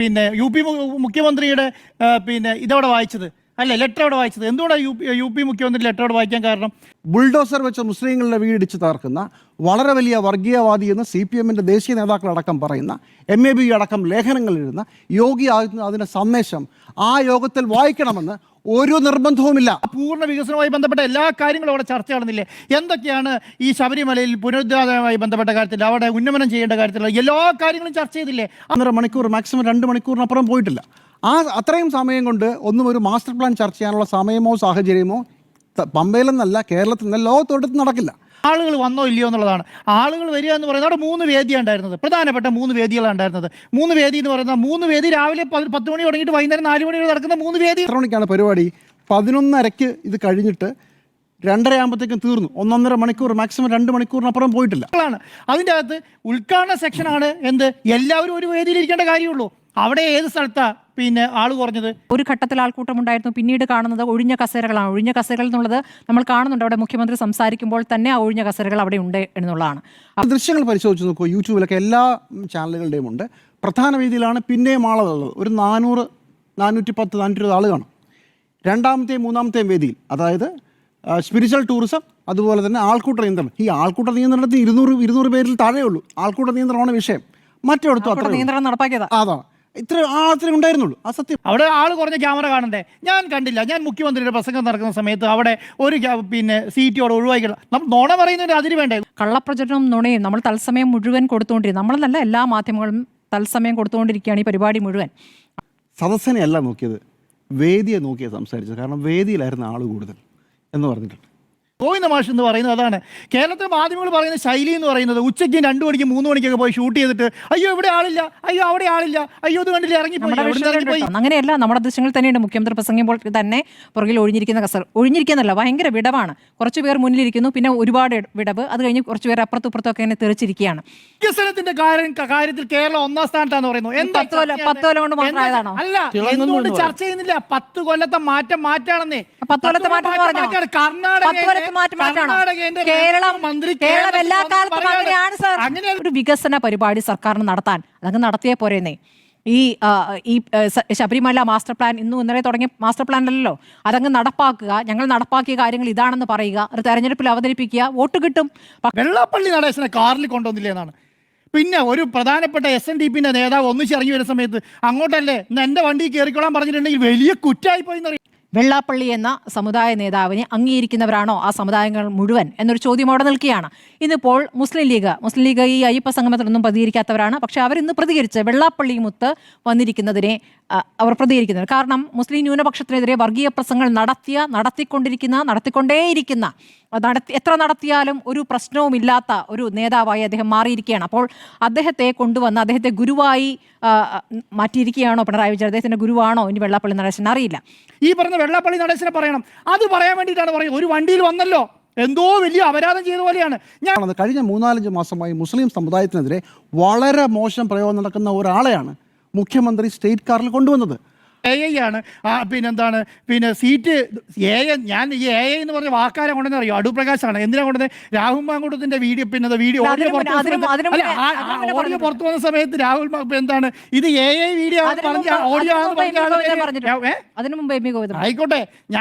പിന്നെ U P മുഖ്യമന്ത്രിയുടെ പിന്നെ ഇതവിടെ വായിച്ചത്. അല്ല ലെറ്റർ അവിടെ വായിച്ചത്. എന്തുകൊണ്ടാണ് യു പി മുഖ്യമന്ത്രി ലെറ്റർ അവിടെ വായിക്കാൻ കാരണം? ബുൾഡോസർ വെച്ച് മുസ്ലിങ്ങളുടെ വീടിച്ച് തകർക്കുന്ന വളരെ വലിയ വർഗീയവാദി എന്ന് സി പി എമ്മിന്റെ ദേശീയ നേതാക്കളടക്കം പറയുന്ന എം എ ബി അടക്കം ലേഖനങ്ങൾ എഴുതുന്ന യോഗി ആദിത്യനാഥിന്റെ സന്ദേശം ആ യോഗത്തിൽ വായിക്കണമെന്ന് ഒരു നിർബന്ധവുമില്ല. പൂർണ വികസനവുമായി ബന്ധപ്പെട്ട എല്ലാ കാര്യങ്ങളും അവിടെ ചർച്ച നടന്നില്ലേ? എന്തൊക്കെയാണ് ഈ ശബരിമലയിൽ പുനരുദ്ധാരണവുമായി ബന്ധപ്പെട്ട കാര്യത്തിൽ അവിടെ ഉന്നമനം ചെയ്യേണ്ട കാര്യത്തിൽ എല്ലാ കാര്യങ്ങളും ചർച്ച ചെയ്തില്ലേ? അന്നര മണിക്കൂർ മാക്സിമം രണ്ട് മണിക്കൂറിനപ്പുറം പോയിട്ടില്ല. ആ അത്രയും സമയം കൊണ്ട് ഒന്നും ഒരു മാസ്റ്റർ പ്ലാൻ ചർച്ച ചെയ്യാനുള്ള സമയമോ സാഹചര്യമോ പമ്പയിലെന്നല്ല കേരളത്തിൽ നിന്ന് ലോകത്തോട്ട് നടക്കില്ല. ആളുകൾ വന്നോ ഇല്ലയോ എന്നുള്ളതാണ്. ആളുകൾ വരിക എന്ന് പറയുന്നത് അവിടെ മൂന്ന് വേദിയാണ് ഉണ്ടായിരുന്നത്. പ്രധാനപ്പെട്ട മൂന്ന് വേദികളാണ് ഉണ്ടായിരുന്നത്. മൂന്ന് വേദി എന്ന് പറയുന്നത് മൂന്ന് വേദി രാവിലെ പത്ത് മണി തുടങ്ങിയിട്ട് വൈകുന്നേരം നാല് മണി വരെ നടക്കുന്ന മൂന്ന് വേദി. എത്ര മണിക്കാണ് പരിപാടി. പതിനൊന്നരയ്ക്ക് ഇത് കഴിഞ്ഞിട്ട് രണ്ടര ആകുമ്പോഴത്തേക്കും തീർന്നു. ഒന്നൊന്നര മണിക്കൂർ മാക്സിമം രണ്ട് മണിക്കൂറിനപ്പുറം പോയിട്ടില്ല. അതിന്റെ അകത്ത് ഉദ്ഘാടന സെക്ഷനാണ് എന്ത്? എല്ലാവരും ഒരു വേദിയിൽ ഇരിക്കേണ്ട കാര്യമുള്ളൂ അവിടെ ഏത് സ്ഥലത്താ? പിന്നെ ആൾ കുറഞ്ഞത്? ഒരു ഘട്ടത്തിൽ ആൾക്കൂട്ടം ഉണ്ടായിരുന്നു പിന്നീട് കാണുന്നത് ഒഴിഞ്ഞ കസേരകളാണ്. ഒഴിഞ്ഞ കസേരകൾ എന്നുള്ളത് നമ്മൾ കാണുന്നുണ്ട്. അവിടെ മുഖ്യമന്ത്രി സംസാരിക്കുമ്പോൾ തന്നെ ആ ഒഴിഞ്ഞ കസേരകൾ അവിടെ ഉണ്ട് എന്നുള്ളതാണ്. ആ ദൃശ്യങ്ങൾ പരിശോധിച്ച് നോക്കൂ. യൂട്യൂബിലൊക്കെ എല്ലാ ചാനലുകളുടെയും ഉണ്ട്. പ്രധാന വേദിയിലാണ് പിന്നെയും ആളുകളുള്ളത് ഒരു നാനൂറ് നാനൂറ്റി പത്ത് നാനൂറ്റി ഇരുപത് ആൾ കാണും. രണ്ടാമത്തെയും മൂന്നാമത്തെയും വേദിയിൽ. അതായത് സ്പിരിച്വൽ ടൂറിസം അതുപോലെ തന്നെ ആൾക്കൂട്ട നിയന്ത്രണം. ഈ ആൾക്കൂട്ട നിയന്ത്രണത്തിന് ഇരുന്നൂറ് ഇരുന്നൂറ് പേരിൽ താഴെയുള്ളൂ. ഉള്ളൂ ആൾക്കൂട്ട നിയന്ത്രണമാണ് വിഷയം. മറ്റെടുത്തു നിയന്ത്രണം നടപ്പാക്കിയതാണ് അതാണ്. ഇത്ര ആ അത്രയും ഉണ്ടായിരുന്നുള്ളൂ. ആ സത്യം. അവിടെ ആൾ കുറഞ്ഞ ക്യാമറ കാണണ്ടേ? ഞാൻ കണ്ടില്ല. ഞാൻ മുഖ്യമന്ത്രിയുടെ പ്രസംഗം നടക്കുന്ന സമയത്ത് അവിടെ ഒരു ക്യാ- പിന്നെ സീറ്റോടെ ഒഴിവാക്കില്ല നമ്മൾ നോണ പറയുന്നതിന് അതിന് വേണ്ടേ? കള്ളപ്രചരണവും നുണയും നമ്മൾ തത്സമയം മുഴുവൻ കൊടുത്തുകൊണ്ടിരിക്കും. നമ്മളെന്നല്ല എല്ലാ മാധ്യമങ്ങളും തത്സമയം കൊടുത്തുകൊണ്ടിരിക്കുകയാണ് ഈ പരിപാടി മുഴുവൻ. സദസ്സിനെ അല്ല നോക്കിയത്. വേദിയെ നോക്കിയാൽ സംസാരിച്ചത്. കാരണം വേദിയിലായിരുന്നു ആൾ കൂടുതൽ എന്ന് പറഞ്ഞിട്ടുണ്ട്. ഗോവിന്ദ മാഷ് എന്ന് പറയുന്നത് അതാണ്. കേരളത്തിലെ മാധ്യമങ്ങൾ പറയുന്ന ശൈലി എന്ന് പറയുന്നത് ഉച്ചയ്ക്ക് രണ്ടു മണിക്ക് മൂന്ന് മണിക്കൊക്കെ പോയി ഷൂട്ട് ചെയ്തിട്ട് അയ്യോ ഇവിടെ ആളില്ല. അയ്യോ അവിടെ ആളില്ല. അയ്യോ ഇത് കണ്ടില്ല? ഇറങ്ങിപ്പോയി. കേട്ടോ. അങ്ങനെയല്ല നമ്മുടെ ദൃശ്യങ്ങൾ തന്നെയുണ്ട്. മുഖ്യമന്ത്രി പ്രസംഗിക്കുമ്പോൾ തന്നെ പുറകിൽ ഒഴിഞ്ഞിരിക്കുന്ന കസർ ഒഴിഞ്ഞിരിക്കുന്നല്ല ഭയങ്കര വിടവാണ്. കുറച്ച് പേർ മുന്നിലിരിക്കുന്നു. പിന്നെ ഒരുപാട് വിടവ്. അത് കഴിഞ്ഞ് കുറച്ച് പേർ അപ്പുറത്തും ഇപ്പുറത്തും ഒക്കെ ഇങ്ങനെ തെറിച്ചിരിക്കുകയാണ്. വികസനത്തിന്റെ കാര്യം കാര്യത്തിൽ കേരളം ഒന്നാം സ്ഥാനത്താന്ന് പറയുന്നു. എന്താ പത്ത് കൊല്ലം- കൊണ്ട് മാത്രമായതാണോ? അല്ല എന്തുകൊണ്ട് ചർച്ച ചെയ്യുന്നില്ല? പത്ത് കൊല്ലത്തെ മാറ്റം മാറ്റാണെന്നേ. പത്ത് കൊല്ലത്തെ മാറ്റം എന്ന് പറഞ്ഞോ? പത്ത് കൊല്ലത്തെ മാറ്റം മാറ്റാണോ? കേരളം മന്ത്രി കേരളം എല്ലാ കാലത്തും അങ്ങനെയാണ് സാർ. അങ്ങനെ ഒരു വികസന പരിപാടി സർക്കാരിന് നടത്താൻ. അതങ്ങ് നടത്തിയേ പോരെന്നേ. ഈ ഈ ശബരിമല മാസ്റ്റർ പ്ലാൻ ഇന്നും ഇന്നലെ തുടങ്ങിയ മാസ്റ്റർ പ്ലാൻ അല്ലല്ലോ അതങ്ങ് നടപ്പാക്കുക ഞങ്ങൾ നടപ്പാക്കിയ കാര്യങ്ങൾ ഇതാണെന്ന് പറയുക ഒരു തെരഞ്ഞെടുപ്പിൽ അവതരിപ്പിക്കുക വോട്ട് കിട്ടും. വെള്ളപ്പള്ളി നടേശനെ കാറിൽ കൊണ്ടുവന്നില്ലേ എന്നാണ്. പിന്നെ ഒരു പ്രധാനപ്പെട്ട എസ് എൻ ഡി പിന്റെ നേതാവ് ഒന്നിച്ചിറങ്ങി വരുന്ന സമയത്ത് അങ്ങോട്ടല്ലേ എന്റെ വണ്ടി കയറിക്കോളാൻ പറഞ്ഞിട്ടുണ്ടെങ്കിൽ വലിയ കുറ്റായി പോയി വെള്ളാപ്പള്ളി എന്ന സമുദായ നേതാവിനെ അംഗീകരിക്കുന്നവരാണോ ആ സമുദായങ്ങൾ മുഴുവൻ എന്നൊരു ചോദ്യം അവിടെ നിൽക്കുകയാണ്. ഇന്നിപ്പോൾ മുസ്ലിം ലീഗ് മുസ്ലിം ലീഗ് ഈ അയ്യപ്പ സംഗമത്തിലൊന്നും പ്രതികരിക്കാത്തവരാണ്. പക്ഷേ അവരിന്ന് പ്രതികരിച്ച് വെള്ളാപ്പള്ളി മുത്ത് വന്നിരിക്കുന്നതിനെ അവർ പ്രതികരിക്കുന്നത് കാരണം മുസ്ലിം ന്യൂനപക്ഷത്തിനെതിരെ വർഗീയ പ്രസംഗങ്ങൾ നടത്തിയ നടത്തിക്കൊണ്ടിരിക്കുന്ന നടത്തിക്കൊണ്ടേയിരിക്കുന്ന നടത്തി എത്ര നടത്തിയാലും ഒരു പ്രശ്നവുമില്ലാത്ത ഒരു നേതാവായി അദ്ദേഹം മാറിയിരിക്കുകയാണ്. അപ്പോൾ അദ്ദേഹത്തെ കൊണ്ടുവന്ന് അദ്ദേഹത്തെ ഗുരുവായി മാറ്റിയിരിക്കുകയാണോ പിണറായി വിജയൻ? അദ്ദേഹത്തിന്റെ ഗുരുവാണോ ഇനി വെള്ളാപ്പള്ളി നടേശൻ? അറിയില്ല. ഈ പറഞ്ഞ വെള്ളാപ്പള്ളി നടേശനെ പറയണം. അത് പറയാൻ വേണ്ടിയിട്ടാണ് പറയുന്നത്. ഒരു വണ്ടിയിൽ വന്നല്ലോ. എന്തോ വലിയ അപരാധം ചെയ്ത പോലെയാണ്. ഞാൻ കഴിഞ്ഞ മൂന്നാലഞ്ച് മാസമായി മുസ്ലിം സമുദായത്തിനെതിരെ വളരെ മോശം പ്രയോഗം നടക്കുന്ന ഒരാളെയാണ് മുഖ്യമന്ത്രി സ്റ്റേറ്റ് കാറിൽ കൊണ്ടുവന്നത്. എ ഐ ആണ്. ആ, പിന്നെന്താണ്? പിന്നെ സീറ്റ് എ ഐ ഞാൻ ഈ എ ഐ എന്ന് പറഞ്ഞ വാക്കാരെ കൊണ്ടെന്ന് അറിയോ? അടുപ്രകാശാണ് എന്തിനാ കൊണ്ടത് രാഹുൽ മാങ്കൂട്ടത്തിന്റെ വീഡിയോ പിന്നെ വീഡിയോ ഓഡിയോ പുറത്തു അല്ല, ഓഡിയോ പുറത്തു വന്ന സമയത്ത് രാഹുൽ എന്താണ്? ഇത് എ ഐ വീഡിയോ ഓഡിയോ ആണെന്ന് മുമ്പ് എം വി ഗോവിന്ദൻ പറഞ്ഞ പറഞ്ഞിട്ടുണ്ട്. അതിനു മുമ്പ് എം ഗോവിന്ദൻ ആയിക്കോട്ടെ. ഞാൻ